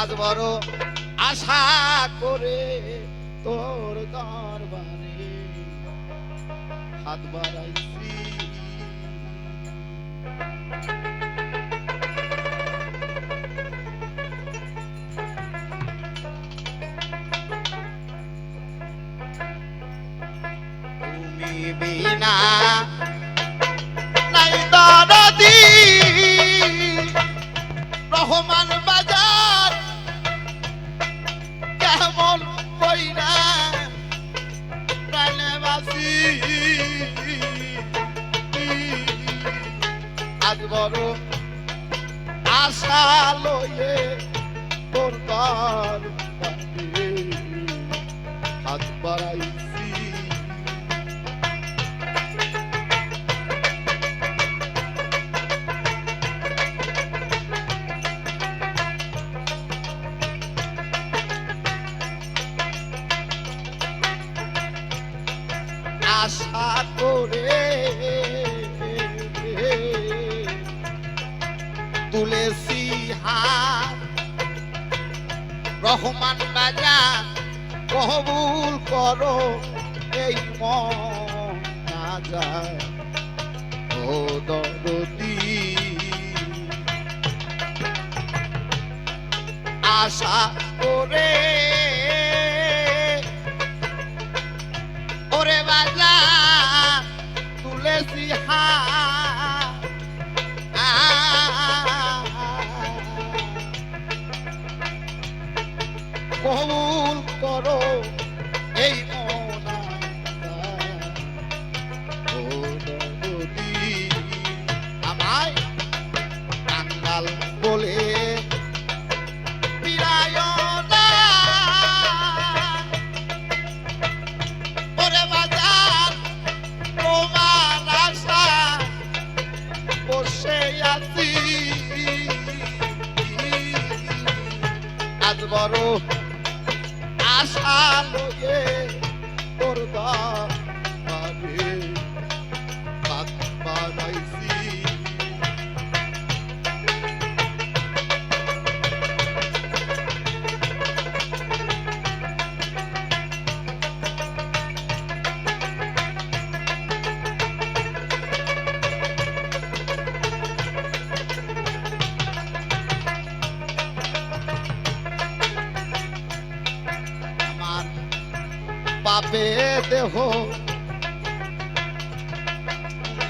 আজ বড় আশা করে তোর দরবারে হাত বাড়াইছি। তুমি বিনা বড় আশা লয়ে তোর দর হাত বাড়াইছি। আশা করে হাত রহমান বাজা কবুল করো এই দরদি। আশা করে তোর পাপে দেহ।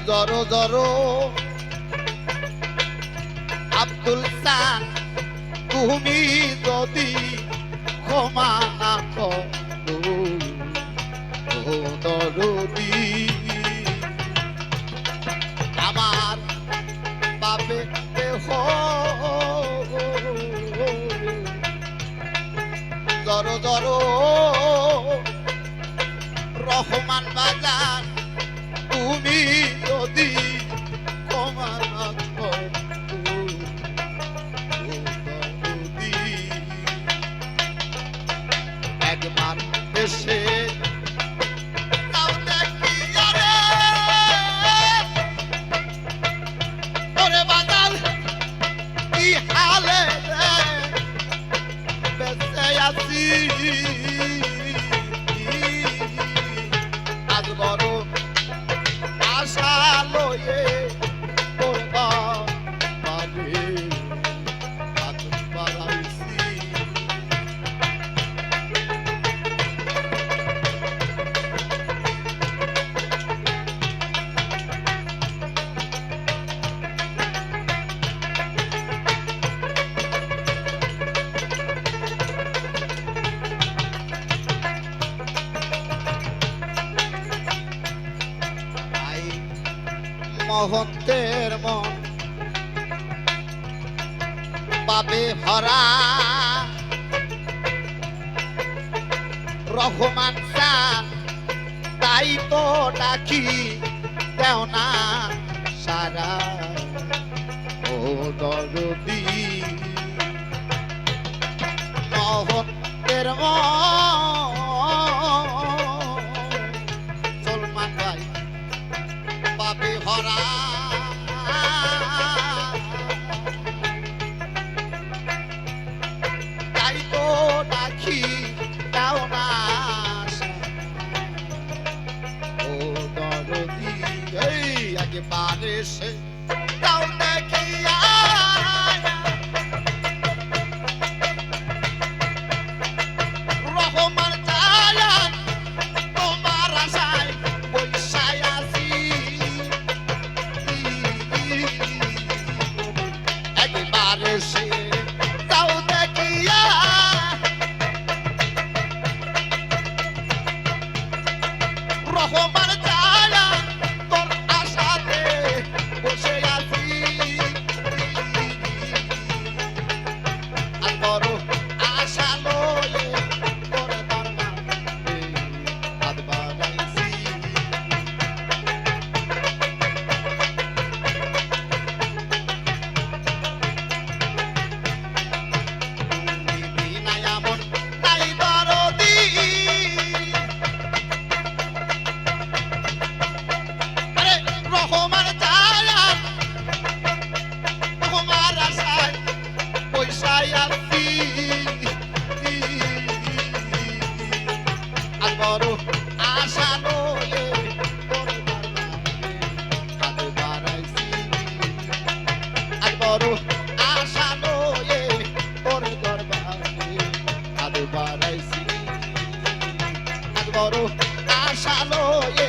জর জর আব্দুল সান তুমি যদি ক্ষমা না করো ও আমার দেহ। জর জর মহন্তের মন। পাবে ভরা। রহমান তাই তো ডাকি, দেও না সারা। ও দরদি মহন্তের মন। পাপে ভরা তাই তো ডাকি দাও না ও দরদি আগে বারে সে দাও shallow, yeah.